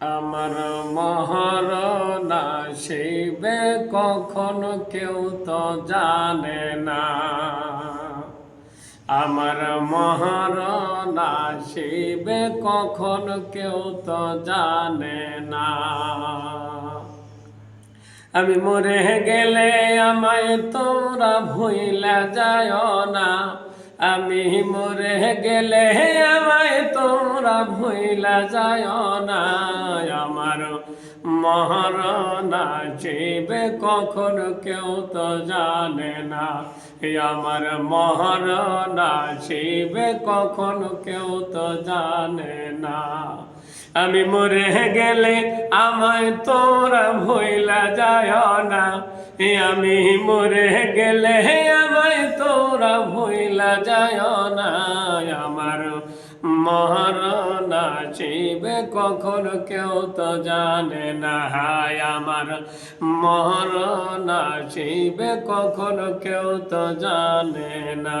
আমার মহারণা শিবে কখন কেউ তো জানে না। আমার মহারণা শিবে কখন কেউ তো জানে না। আমি মরে গেলে আমায় তোমরা ভুইলা যায় না। আমি মরে গেলে আমায় তোমরা ভুইলা যায় না। আমার মহারণা চেবে কখন কেউ তো জানে না। আমার মহারণা চেবে কখন কেউ তো জানে না। আমি মরে গেলে আমায় তোরা ভইলা যায় না। আমি মরে গেলে আমায় তোরা ভইলা যায় না। আমার মহারণা চিবে কখন কেউ তো জানে না। হায় আমার মহারণা চিবে কখন কেউ তো জানে না।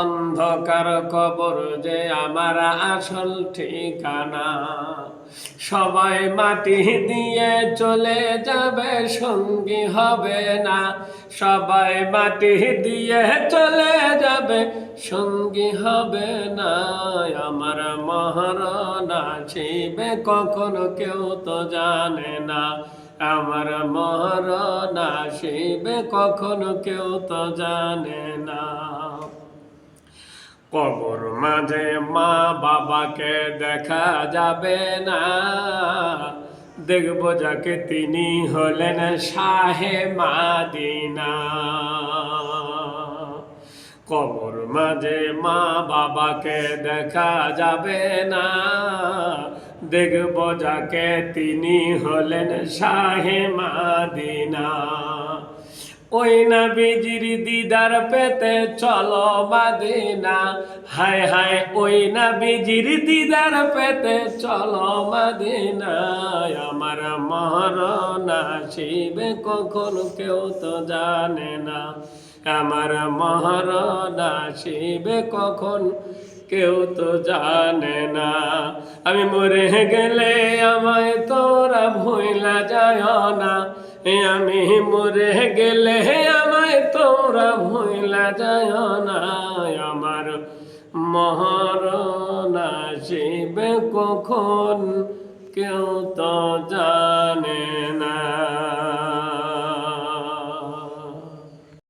অন্ধকার কবর যে আমার আসল ঠিকানা। সবাই মাটি দিয়ে চলে যাবে, সঙ্গী হবে না। সবাই মাটি দিয়ে চলে যাবে, সঙ্গী হবে না। আমার মহারণা ছিবে কখনো কেউ তো জানে না। আমার মহারণা শিবে কখনো কেউ তো জানে না। কবর মাঝে মা বাবাকে দেখা যাবে না। দেখব যাকে তিনি হলেন শাহে মাদিনা। কবর মাঝে মা বাবাকে দেখা যাবে না। দেখব যাকে তিনি হলেন শাহে মাদিনা। ওই না বিজির দিদার পেতে চলো মাদিনা। হায় হায়, ওই না বিজির দিদার পেতে চলো মাদিনা। আমার মহারণা শিবে কখন কেউ তো জানে না। আমার মহারণা শিবে কখন কেউ তো জানে না। আমি মরে গেলে আমায় তোরা ভুইলা যায় না। আমি মরে গেলে আমায় তোরা ভুইলা যায় না। আমার মহারণা শিবে কখন? কেউ তো জানে না।